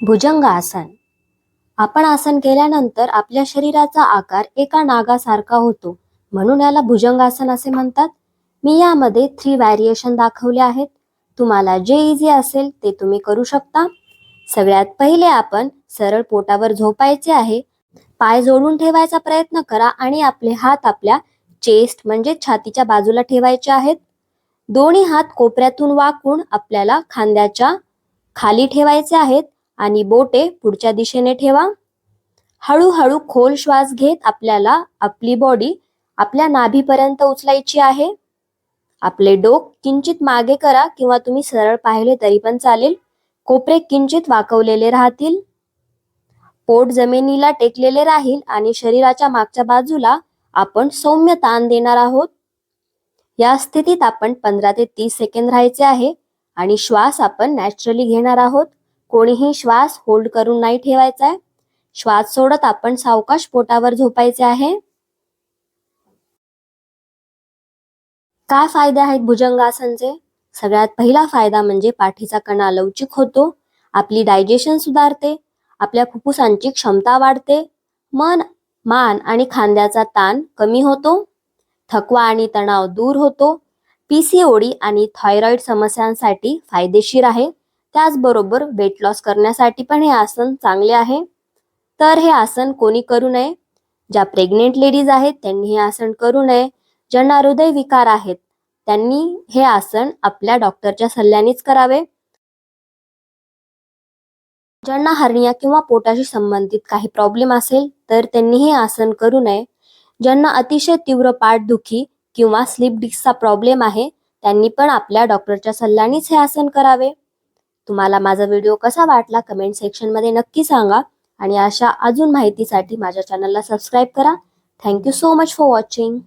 भुजंग आसन. आपण आसन केल्यानंतर आपल्या शरीराचा आकार एका नागासारखा होतो. म्हणून याला भुजंगासन असे म्हणतात. मी यामध्ये थ्री व्हॅरिएशन दाखवले आहेत. तुम्हाला जे इझी असेल ते तुम्ही करू शकता. सगळ्यात पहिले आपण सरळ पोटावर झोपायचे आहे. पाय जोडून ठेवायचा प्रयत्न करा आणि आपले हात आपल्या चेस्ट म्हणजे छातीच्या बाजूला ठेवायचे आहेत. दोन्ही हात कोपऱ्यातून वाकून आपल्याला खांद्याच्या खाली ठेवायचे आहेत. आणि बोटे पुढच्या दिशेने ठेवा. हळूहळू खोल श्वास घेत आपल्याला आपली बॉडी आपल्या नाभीपर्यंत उचलायची आहे. आपले डोक किंचित मागे करा किंवा तुम्ही सरळ पाहिले तरी पण चालेल. कोपरे किंचित वाकवलेले राहतील. पोट जमिनीला टेकलेले राहील आणि शरीराच्या मागच्या बाजूला आपण सौम्य ताण देणार आहोत. या स्थितीत आपण पंधरा ते तीस सेकंद राहायचे आहे आणि श्वास आपण नॅचरली घेणार आहोत. कोणीही श्वास होल्ड करून नाही ठेवायचा आहे. श्वास सोडत आपण सावकाश पोटावर झोपायचे आहे. काय फायदे आहेत भुजंगासनचे? सगळ्यात पहिला फायदा म्हणजे पाठीचा कणा लवचिक होतो. आपली डायजेशन सुधारते. आपल्या फुफ्फुसांची क्षमता वाढते. मन मान आणि खांद्याचा ताण कमी होतो. थकवा आणि तणाव दूर होतो. पीसीओडी आणि थायरॉइड समस्यांसाठी फायदेशीर आहे. त्याचबरोबर वेट लॉस करण्यासाठी पण हे आसन चांगले आहे. तर हे आसन कोणी करू नये? ज्या प्रेग्नेंट लेडीज आहेत त्यांनी हे आसन करू नये. ज्यांना हृदय विकार आहेत त्यांनी हे आसन आपल्या डॉक्टरच्या सल्ल्यानेच करावे. ज्यांना हर्निया किंवा पोटाशी संबंधित काही प्रॉब्लेम असेल तर त्यांनी हे आसन करू नये. ज्यांना अतिशय तीव्र पाठदुखी किंवा स्लीप डिस्कचा प्रॉब्लेम आहे त्यांनी पण आपल्या डॉक्टरच्या सल्ल्यानेच हे आसन करावे. तुम्हाला माझा व्हिडिओ कसा वाटला कमेंट सेक्शनमध्ये नक्की सांगा. आणि अशा अजून माहितीसाठी माझ्या चॅनलला सबस्क्राईब करा. Thank you so much for watching